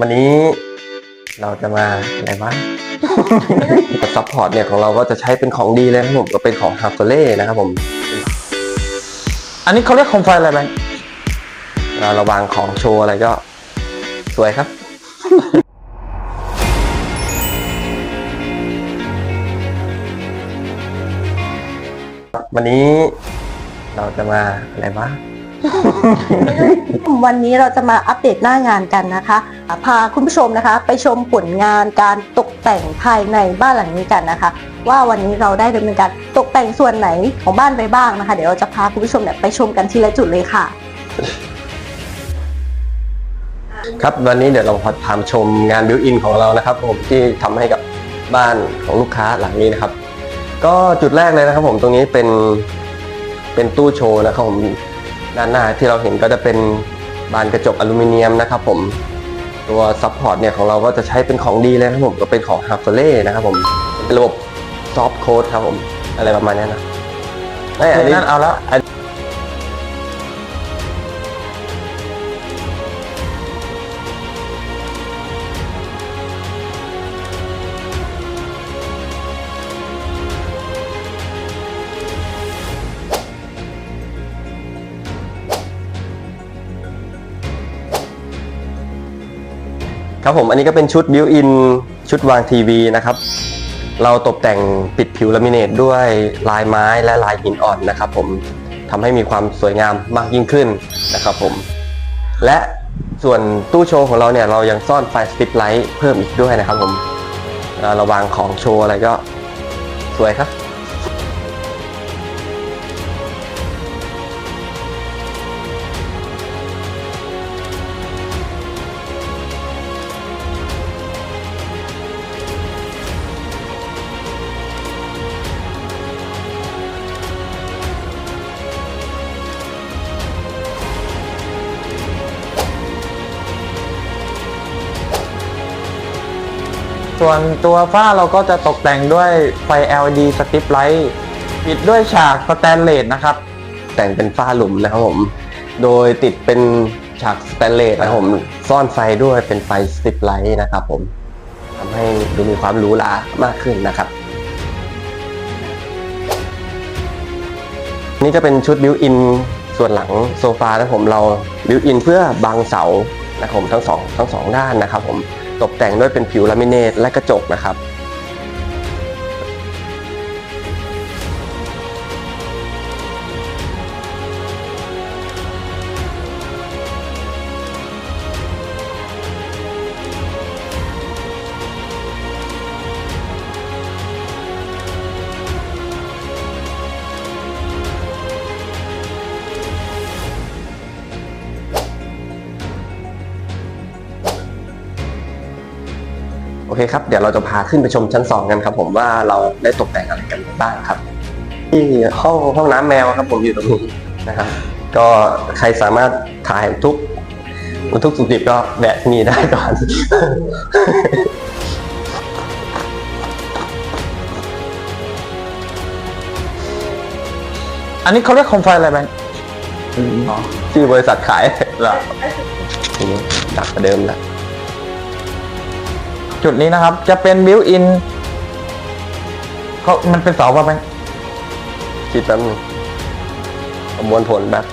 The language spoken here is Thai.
วันนี้เราจะมาอะไรวะซัพพอร์ตเนี่ยของเราก็จะใช้เป็นของดีเลยครับผมก็เป็นของฮาร์ o เล่นะครับผม อันนี้เขาเรียกโคมไฟอะไรแบงค์เวลาเราวางของโชว์อะไรก็สวยครับวันนี้เราจะมาอะไรวะ วันนี้เราจะมาอัปเดตหน้างานกันนะคะ พาคุณผู้ชมนะคะ ไปชมผลงานการตกแต่งภายในบ้านหลังนี้กันนะคะ ว่าวันนี้เราได้ดำเนินการตกแต่งส่วนไหนของบ้านไปบ้างนะคะ เดี๋ยวเราจะพาคุณผู้ชมเนี่ยไปชมกันทีละจุดเลยค่ะ ครับวันนี้เดี๋ยวเราพาทำชมงานบิวอินของเรานะครับ ผมที่ทำให้กับบ้านของลูกค้าหลังนี้นะครับ ก็จุดแรกเลยนะครับ ผมตรงนี้เป็นเป็นตู้โชว์นะครับผม ด้านหน้าที่เราเห็นก็จะเป็นบานกระจกอลูมิเนียมนะครับผมตัวซัพพอร์ตเนี่ยของเราก็จะใช้เป็นของดีเลยนะครับผมก็เป็นของฮาร์ฟเล่นะครับผมเป็นระบบซอฟต์โค้ดครับผมอะไรประมาณนี้นะไอ้อันนี้เอาละ ครับผมอันนี้ก็เป็นชุดบิวอินชุดวางทีวีนะครับ เราตกแต่งปิดผิวลามิเนตด้วยลายไม้และลายหินอ่อนนะครับ ผมทำให้มีความสวยงามมากยิ่งขึ้นนะครับผม และส่วนตู้โชว์ของเราเนี่ยเรายังซ่อนไฟสติปไลท์เพิ่มอีกด้วยนะครับผมเวลาเราวางของโชว์อะไรก็สวยครับ ส่วนตัวฝ้าเราก็จะตกแต่งด้วยไฟ LED สติปไลท์ปิดด้วยฉากสแตนเลสนะครับ แต่งเป็นฝ้าหลุมนะครับผม โดยติดเป็นฉากสแตนเลสนะครับผมซ่อนไฟด้วยเป็นไฟสติปไลท์นะครับผมทำให้ดูมีความหรูหรามากขึ้นนะครับ นี่จะเป็นชุดบิวอินส่วนหลังโซฟานะผมเราบิวอินเพื่อบังเสานะครับผมทั้งสองทั้งสองด้านนะครับผม ตกแต่งด้วยเป็นผิวลามิเนตและกระจกนะครับ โอเคครับ เดี๋ยวเราจะพาขึ้นไปชมชั้นสองกันครับผมว่าเราได้ตกแต่งอะไรกันบ้างครับที่ห้องห้องน้ำแมวครับผมอยู่ตรงนี้นะครับ ก็ใครสามารถถ่ายทุกทุกสุขดิบก็แวะที่นี่ได้ก่อนอันนี้เขาเรียกโคมไฟอะไรแบงค์ชื่อบริษัทขายเหรอทีนี้ดักกว่าเดิมแล้ว จุดนี้นะครับ จะเป็นบิวอินเขามันเป็นเสาป่ะแบงค์คิดแป๊บนึงประมวลผลแบบ